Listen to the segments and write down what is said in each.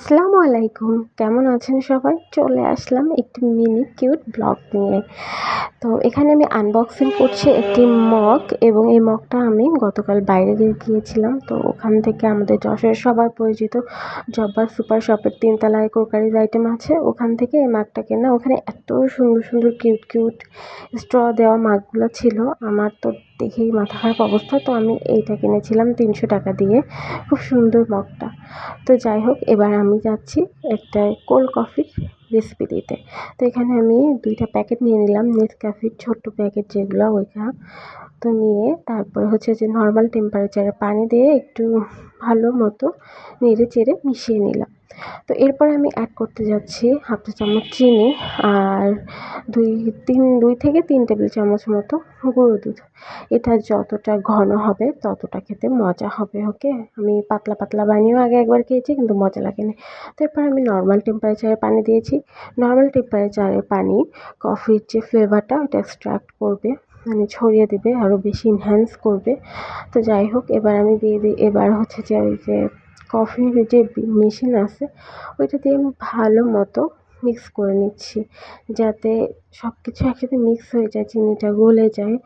আসসালামু আলাইকুম। কেমন আছেন সবাই? চলে আসলাম একটি মিনি কিউট ব্লগ নিয়ে। তো এখানে আমি আনবক্সিং করছি একটি মগ এবং এই মগটা আমি গতকাল বাইরে গিয়ে গিয়েছিলাম তো ওখান থেকে আমাদের যশোরের সবার পরিচিত জব্বার সুপার শপের তিনতলায় কোকারিজ আইটেম আছে। ওখান থেকে এই মাগটা কেনা। ওখানে এত সুন্দর সুন্দর, কিউট কিউট স্ট্র দেওয়া মাগগুলো ছিল। আমার তো দেখেই মাথা খারাপ অবস্থা। তো আমি এইটা কিনেছিলাম তিনশো টাকা দিয়ে। খুব সুন্দর মগটা। তো যাই হোক, এবার আমি যাচ্ছি একটা কোল্ড কফির রেসিপি দিতে। তো এখানে আমি দুইটা প্যাকেট নিয়ে নিলাম নেসক্যাফের ছোট্ট প্যাকেট যেগুলো ওইটা তো নিয়ে তারপরে হচ্ছে যে নর্মাল টেম্পারেচারে পানি দিয়ে একটু ভালো মতো নেড়ে চেড়ে মিশিয়ে নিলাম। তো এরপর আমি অ্যাড করতে যাচ্ছি হাফ চা চামচ চিনি আর দুই, তিন, দুই থেকে তিন টেবিল চামচ মতো গুঁড়ো দুধ। এটা যতটা ঘন হবে ততটা খেতে মজা হবে ওকে আমি পাতলা পাতলা বানিয়েও আগে একবার খেয়েছি কিন্তু মজা লাগেনি। তো এরপর আমি নর্মাল টেম্পারেচারে পানি দিয়েছি। নর্মাল টেম্পারেচারে পানি কফির যে ফ্লেভারটা ওটা এক্সট্রাক্ট করবে। মানে ছড়িয়ে দেবে আরও বেশি ইনহ্যান্স করবে। তো যাই হোক, এবার আমি দিয়ে দিই, এবার হচ্ছে যে ওই যে কফির যে মেশিন আছে, ওইটা দিয়ে আমি ভালো মতো মিক্স করে নিচ্ছি। যাতে সব কিছু একসাথে মিক্স হয়ে যায়, চিনিটা গলে যায়,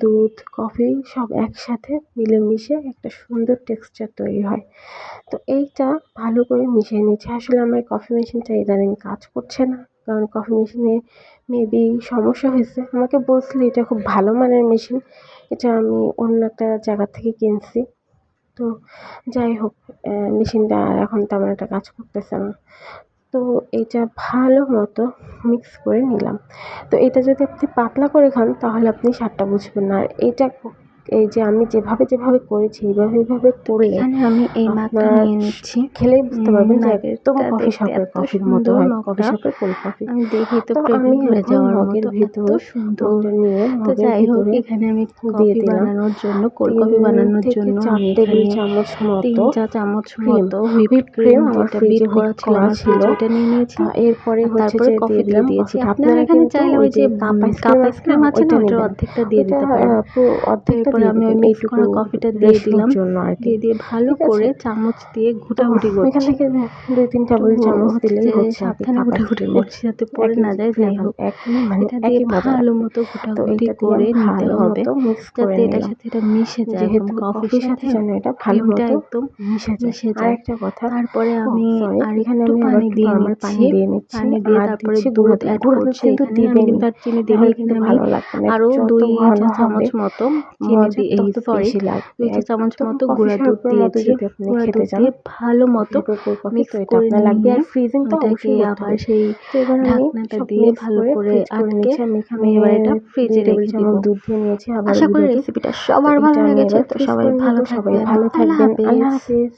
দুধ কফি সব একসাথে মিলেমিশে একটা সুন্দর টেক্সচার তৈরি হয়। তো এইটা ভালো করে মিশিয়ে নিচ্ছি। আসলে আমার কফি মেশিনটা ইদানিং কাজ করছে না। কারণ কফি মেশিনে মেবি সমস্যা হয়েছে। আমাকে বলছিল এটা খুব ভালো মানের মেশিন, এটা আমি অন্য একটা জায়গা থেকে কিনছি। তো যাই হোক মেশিনটা আর এখন তেমন একটা কাজ করতেছে না। তো এটা ভালো মতো মিক্স করে নিলাম। তো এটা যদি আপনি পাতলা করে খান, তাহলে আপনি স্বাদটা বুঝবেন না। আর এটা এই যে আমি যেভাবে যেভাবে করেছি এইভাবে এইভাবে করলে আমি এই মাছটা নিয়ে নিচ্ছি। খেলে বুঝতে পারবেন যে একদম কফি শপের কফির মতো হয় কফি শপের কোল্ড কফি। আমি দেখি তো আমি পড়ে যাওয়ার মগের মতো ভিতর সুন্দর। নিয়ে তো যাই হোক এখানে আমি দিয়ে দিলাম। বানানোর জন্য কোল্ড কফি বানানোর জন্য আমি টেবিল চামচ তিন চা চামচ মতো হুইপ ক্রিম যেটা বিট করা ছিল। ছিল। ওটা নিয়ে নিয়েছি। এরপরে হচ্ছে যে কফি দিয়ে দিয়ে দিয়েছি। আপনারা এখানে চাইলে ওই যে কাপ আইসক্রিম আছে না ওটার অর্ধেকটা দিয়ে দিতে পারেন। অর্ধেকটা আমি ওই দিবেন মিক্স করা কফিটা দিয়ে দিলাম। আর দিয়ে দিয়ে ভালো করে চামচ দিয়ে ঘুটাঘুটি এখান করছি। থেকে দুই তিন টেবিল চামচ দিলেই হচ্ছে সাবধানে ঘুটাঘুটি করছি যাতে একই না যায়। যাই হোক মানে এটা দিয়ে ভালো মতো ঘুটাঘুটি করে নিতে হবে। যাতে এটার সাথে এটা মিশে যায় যেহেতু কফির সাথে এটা ভালো মতো একদম মিশে যায়। আর একটা কথা তারপরে আমি আর এখানে আমি পানি দিয়ে নিচ্ছি। পানি দিয়ে নিচ্ছি পানি দিয়ে তারপরে দুধ অ্যাড করছি। কিন্তু এখানে দিবেনই কিন্তু আর চিনি দিই কিন্তু ভালো লাগবে না আরও দুই চা চামচ মতো চিনি এই দুই চা চামচ মতো গুঁড়া দুধ দিয়েছি গুঁড়া দিয়ে ভালো মতো মিক্স করে লাগবে আর ফ্রিজিং আবার সেই ঢাকনাটা দিয়ে ভালো করে আটকে আমি এবার এটা ফ্রিজে রেখে দিব। দুধ দিয়ে নিয়েছি আবার আশা করি রেসিপিটা সবার ভালো লেগেছে। তো সবাই ভালো সবাই। থাকবেন। ভালো থাকবেন। আল্লাহ হাফিজ।